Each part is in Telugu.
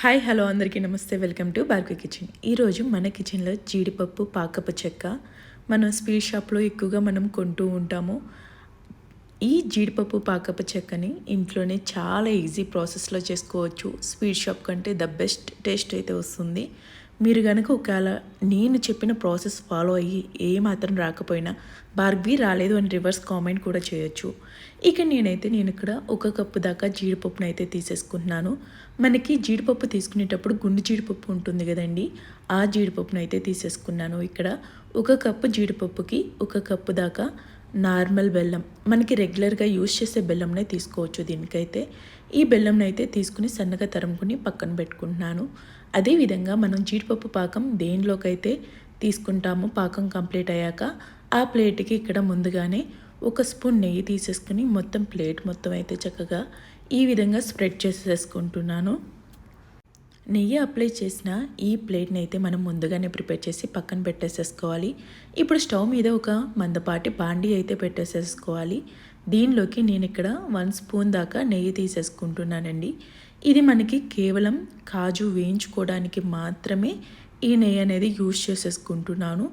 హాయ్ హలో అందరికీ నమస్తే. వెల్కమ్ టు బార్కు కిచెన్. ఈరోజు మన కిచెన్లో జీడిపప్పు పాకపు చెక్క. మనం స్వీట్ షాప్లో ఎక్కువగా మనం కొంటూ ఉంటాము. ఈ జీడిపప్పు పాకపు చెక్కని ఇంట్లోనే చాలా ఈజీ ప్రాసెస్లో చేసుకోవచ్చు. స్వీట్ షాప్ కంటే ద బెస్ట్ టేస్ట్ అయితే వస్తుంది. మీరు కనుక ఒకవేళ నేను చెప్పిన ప్రాసెస్ ఫాలో అయ్యి ఏ మాత్రం రాకపోయినా బార్బీ రాలేదు అని రివర్స్ కామెంట్ కూడా చేయొచ్చు. ఇక నేనైతే నేను ఇక్కడ ఒక కప్పు దాకా జీడిపప్పును అయితే తీసేసుకుంటున్నాను. మనకి జీడిపప్పు తీసుకునేటప్పుడు గుండు జీడిపప్పు ఉంటుంది కదండి ఆ జీడిపప్పును అయితే తీసేసుకున్నాను ఇక్కడ. ఒక కప్పు జీడిపప్పుకి ఒక కప్పు దాకా నార్మల్ బెల్లం మనకి రెగ్యులర్గా యూజ్ చేసే బెల్లంనే తీసుకోవచ్చు దీనికైతే. ఈ బెల్లంనైతే అయితే తీసుకుని సన్నగా తరుముకుని పక్కన పెట్టుకుంటున్నాను. అదేవిధంగా మనం జీడిపప్పు పాకం దేనిలోకైతే తీసుకుంటామో పాకం కంప్లీట్ అయ్యాక ఆ ప్లేట్కి ఇక్కడ ముందుగానే ఒక స్పూన్ నెయ్యి తీసేసుకుని మొత్తం ప్లేట్ మొత్తం అయితే చక్కగా ఈ విధంగా స్ప్రెడ్ చేసేసుకుంటున్నాను. నెయ్యి అప్లై చేసిన ఈ ప్లేట్ని అయితే మనం ముందుగానే ప్రిపేర్ చేసి పక్కన పెట్టేసేసుకోవాలి. ఇప్పుడు స్టవ్ మీద ఒక మందపాటి బాండీ అయితే పెట్టేసేసుకోవాలి. దీనిలోకి నేను ఇక్కడ వన్ స్పూన్ దాకా నెయ్యి తీసేసుకుంటున్నానండి. ఇది మనకి కేవలం కాజు వేయించుకోవడానికి మాత్రమే ఈ నెయ్యి అనేది యూజ్ చేసేసుకుంటున్నాను.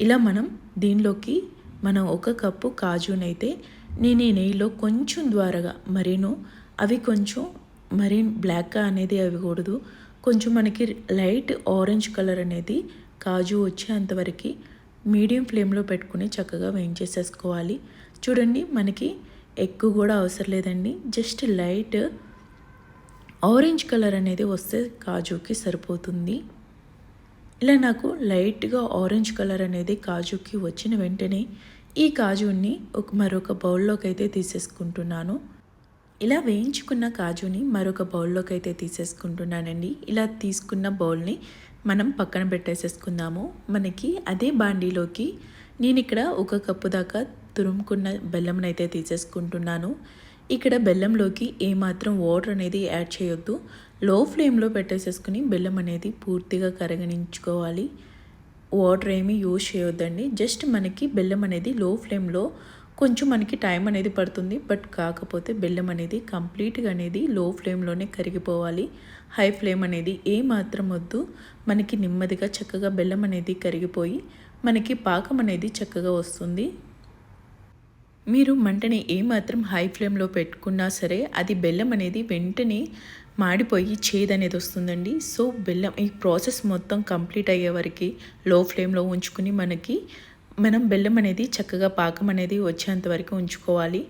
ఇలా మనం దీనిలోకి మనం ఒక కప్పు కాజునైతే నేను ఈ నెయ్యిలో కొంచెం ద్వారగా మరీను అవి కొంచెం మరీ బ్లాక్గా అనేది అవ్వకూడదు. కొంచెం మనకి లైట్ ఆరెంజ్ కలర్ అనేది కాజు వచ్చేంతవరకు మీడియం ఫ్లేమ్లో పెట్టుకుని చక్కగా వేయించేసేసుకోవాలి. చూడండి మనకి ఎక్కువ కూడా అవసరం లేదండి. జస్ట్ లైట్ ఆరెంజ్ కలర్ అనేది వస్తే కాజుకి సరిపోతుంది. ఇలా నాకు లైట్గా ఆరెంజ్ కలర్ అనేది కాజుకి వచ్చిన వెంటనే ఈ కాజుని ఒక మరొక బౌల్లోకి అయితే తీసేసుకుంటున్నాను. ఇలా వేయించుకున్న కాజుని మరొక బౌల్లోకి అయితే తీసేసుకుంటున్నానండి. ఇలా తీసుకున్న బౌల్ని మనం పక్కన పెట్టేసేసుకుందాము. మనకి అదే బాండీలోకి నేను ఇక్కడ ఒక కప్పు దాకా తురుముకున్న బెల్లంనైతే అయితే తీసేసుకుంటున్నాను. ఇక్కడ బెల్లంలోకి ఏమాత్రం వాటర్ అనేది యాడ్ చేయొద్దు. లో ఫ్లేమ్లో పెట్టేసేసుకుని బెల్లం అనేది పూర్తిగా కరగనించుకోవాలి. వాటర్ ఏమీ యూజ్ చేయొద్దండి. జస్ట్ మనకి బెల్లం అనేది లో ఫ్లేమ్లో కొంచెం మనకి టైం అనేది పడుతుంది. బట్ కాకపోతే బెల్లం అనేది కంప్లీట్గా అనేది లో ఫ్లేమ్లోనే కరిగిపోవాలి. హై ఫ్లేమ్ అనేది ఏ మాత్రం వద్దు. మనకి నెమ్మదిగా చక్కగా బెల్లం అనేది కరిగిపోయి మనకి పాకం అనేది చక్కగా వస్తుంది. మీరు మంటని ఏమాత్రం హై ఫ్లేమ్లో పెట్టుకున్నా సరే అది బెల్లం అనేది వెంటనే మాడిపోయి చేదు అనేది వస్తుందండి. సో బెల్లం ఈ ప్రాసెస్ మొత్తం కంప్లీట్ అయ్యే వరకు లో ఫ్లేమ్లో ఉంచుకుని మనకి మనం బెల్లం అనేది చక్కగా పాకం అనేది వచ్చేంత వరకు ఉంచుకోవాలి.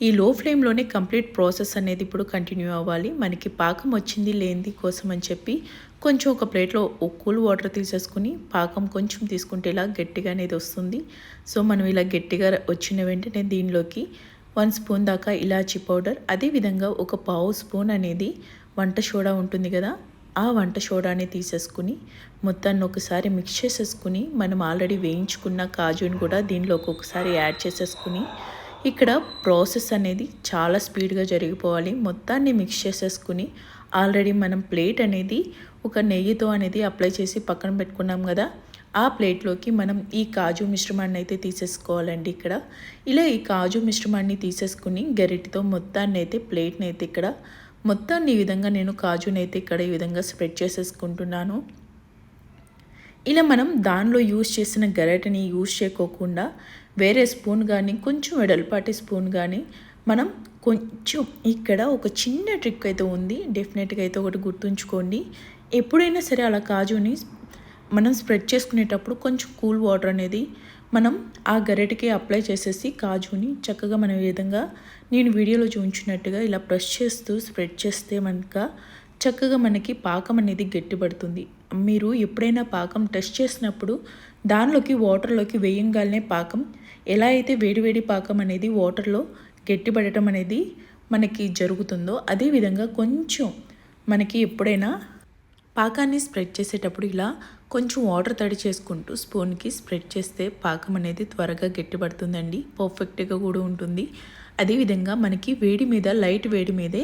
ఈ లో ఫ్లేమ్లోనే కంప్లీట్ ప్రాసెస్ అనేది ఇప్పుడు కంటిన్యూ అవ్వాలి. మనకి పాకం వచ్చింది లేనిది కోసం అని చెప్పి కొంచెం ఒక ప్లేట్లో కూల్ వాటర్ తీసేసుకుని పాకం కొంచెం తీసుకుంటే ఇలా గట్టిగా అనేది వస్తుంది. సో మనం ఇలా గట్టిగా వచ్చిన వెంటనే దీనిలోకి వన్ స్పూన్ దాకా ఇలాచీ పౌడర్ అదేవిధంగా ఒక పావు స్పూన్ అనేది వంట సోడా ఉంటుంది కదా ఆ వంట సోడాని తీసేసుకుని మొత్తాన్ని ఒకసారి మిక్స్ చేసేసుకుని మనం ఆల్రెడీ వేయించుకున్న కాజుని కూడా దీనిలోకి ఒకసారి యాడ్ చేసేసుకుని ఇక్కడ ప్రాసెస్ అనేది చాలా స్పీడ్గా జరిగిపోవాలి. మొత్తాన్ని మిక్స్ చేసేసుకుని ఆల్రెడీ మనం ప్లేట్ అనేది ఒక నెయ్యితో అనేది అప్లై చేసి పక్కన పెట్టుకున్నాం కదా. ఆ ప్లేట్లోకి మనం ఈ కాజు మిశ్రమాన్ని అయితే తీసేసుకోవాలండి ఇక్కడ. ఇలా ఈ కాజు మిశ్రమాన్ని తీసేసుకుని గరిటితో మొత్తాన్ని అయితే ప్లేట్ని అయితే ఇక్కడ మొత్తాన్ని ఈ విధంగా నేను కాజుని అయితే ఇక్కడ ఈ విధంగా స్ప్రెడ్ చేసేసుకుంటున్నాను. ఇలా మనం దానిలో యూజ్ చేసిన గరిటని యూజ్ చేయకోకుండా వేరే స్పూన్ కానీ కొంచెం వెడల్పాటి స్పూన్ కానీ మనం కొంచెం ఇక్కడ ఒక చిన్న ట్రిక్ అయితే ఉంది. డెఫినెట్గా అయితే ఒకటి గుర్తుంచుకోండి. ఎప్పుడైనా సరే అలా కాజుని మనం స్ప్రెడ్ చేసుకునేటప్పుడు కొంచెం కూల్ వాటర్ అనేది మనం ఆ గరిటకి అప్లై చేసేసి కాజుని చక్కగా మనం విధంగా నేను వీడియోలో చూపించినట్టుగా ఇలా ప్రెస్ చేస్తూ స్ప్రెడ్ చేస్తే మనక చక్కగా మనకి పాకం అనేది గట్టిపడుతుంది. మీరు ఎప్పుడైనా పాకం టెస్ట్ చేసినప్పుడు దానిలోకి వాటర్లోకి వేయంగానే పాకం ఎలా అయితే వేడివేడి పాకం అనేది వాటర్లో గట్టిపడటం అనేది మనకి జరుగుతుందో అదేవిధంగా కొంచెం మనకి ఎప్పుడైనా పాకాన్ని స్ప్రెడ్ చేసేటప్పుడు ఇలా కొంచెం వాటర్ తడి చేసుకుంటూ స్పూన్కి స్ప్రెడ్ చేస్తే పాకం అనేది త్వరగా గట్టిపడుతుందండి పర్ఫెక్ట్గా కూడా ఉంటుంది. అదేవిధంగా మనకి వేడి మీద లైట్ వేడి మీదే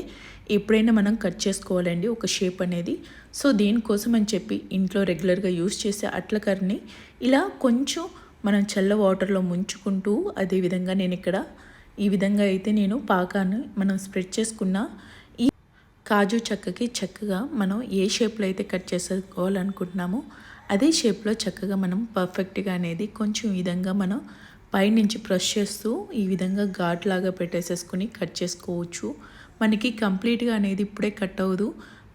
ఎప్పుడైనా మనం కట్ చేసుకోవాలండి ఒక షేప్ అనేది. సో దీనికోసం అని చెప్పి ఇంట్లో రెగ్యులర్గా యూస్ చేసే అట్ల కర్రీని ఇలా కొంచెం మనం చల్ల వాటర్లో ముంచుకుంటూ అదేవిధంగా నేను ఇక్కడ ఈ విధంగా అయితే నేను పాకాన్ని మనం స్ప్రెడ్ చేసుకున్న ఈ కాజు చెక్కకి చక్కగా మనం ఏ షేప్లో అయితే కట్ చేసుకోవాలనుకుంటున్నామో అదే షేప్లో చక్కగా మనం పర్ఫెక్ట్గా అనేది కొంచెం విధంగా మనం పైనుంచి ప్రెస్ చేస్తూ ఈ విధంగా ఘాట్ లాగా పెట్టేసేసుకుని కట్ చేసుకోవచ్చు. మనకి కంప్లీట్గా అనేది ఇప్పుడే కట్ అవ్వదు.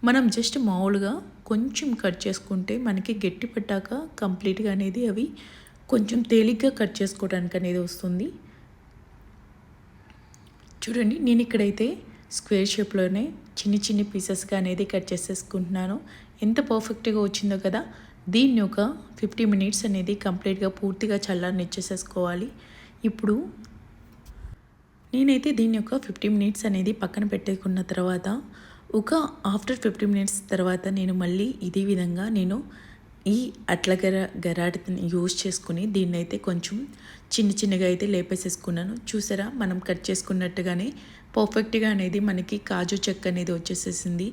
మనం జస్ట్ మామూలుగా కొంచెం కట్ చేసుకుంటే మనకి గట్టి పెట్టాక కంప్లీట్గా అనేది అవి కొంచెం తేలిగ్గా కట్ చేసుకోవడానికి అనేది వస్తుంది. చూడండి నేను ఇక్కడైతే స్క్వేర్ షేప్లోనే చిన్ని చిన్ని పీసెస్గా అనేది కట్ చేసేసుకుంటున్నాను. ఎంత పర్ఫెక్ట్గా వచ్చిందో కదా దీన్ని ఒక ఫిఫ్టీ మినిట్స్ అనేది కంప్లీట్గా పూర్తిగా చల్లారిని ఇచ్చేసేసుకోవాలి. ఇప్పుడు నేనైతే దీన్ని యొక్క ఫిఫ్టీ మినిట్స్ అనేది పక్కన పెట్టుకున్న తర్వాత ఒక ఆఫ్టర్ ఫిఫ్టీ మినిట్స్ తర్వాత నేను మళ్ళీ ఇదే విధంగా నేను ఈ అట్ల గర గరాటిని యూజ్ చేసుకుని దీన్ని అయితే కొంచెం చిన్న చిన్నగా అయితే లేపేసేసుకున్నాను. చూసారా? మనం కట్ చేసుకున్నట్టుగానే పర్ఫెక్ట్గా అనేది మనకి కాజు చెక్క అనేది వచ్చేసేసింది.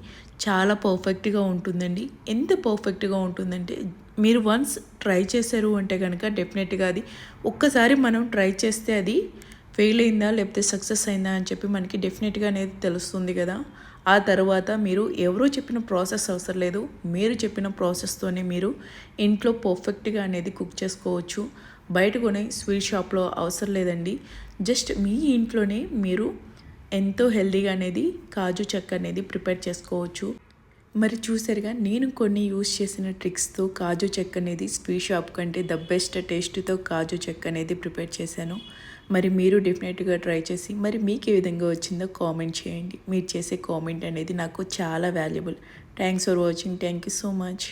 చాలా పర్ఫెక్ట్గా ఉంటుందండి. ఎంత పర్ఫెక్ట్గా ఉంటుందంటే మీరు వన్స్ ట్రై చేశారు అంటే కనుక డెఫినెట్గా అది ఒక్కసారి మనం ట్రై చేస్తే అది ఫెయిల్ అయిందా లేకపోతే సక్సెస్ అయిందా అని చెప్పి మనకి డెఫినెట్గా అనేది తెలుస్తుంది కదా. ఆ తర్వాత మీరు ఎవరో చెప్పిన ప్రాసెస్ అవసరం లేదు. మీరు చెప్పిన ప్రాసెస్తోనే మీరు ఇంట్లో పర్ఫెక్ట్గా అనేది కుక్ చేసుకోవచ్చు. బయట కొనే స్వీట్ షాప్లో అవసరం లేదండి. జస్ట్ మీ ఇంట్లోనే మీరు ఎంతో హెల్దీగా అనేది కాజు చెక్క అనేది ప్రిపేర్ చేసుకోవచ్చు. మరి చూసారుగా నేను కొన్ని యూస్ చేసిన ట్రిక్స్తో కాజు చెక్క అనేది స్వీట్ షాప్ కంటే ద బెస్ట్ టేస్ట్తో కాజు చెక్క అనేది ప్రిపేర్ చేశాను. మరి మీరు డెఫినెట్గా ట్రై చేసి మరి మీకు ఏ విధంగా వచ్చిందో కామెంట్ చేయండి. మీరు చేసే కామెంట్ అనేది నాకు చాలా valuable thanks for watching thank you so much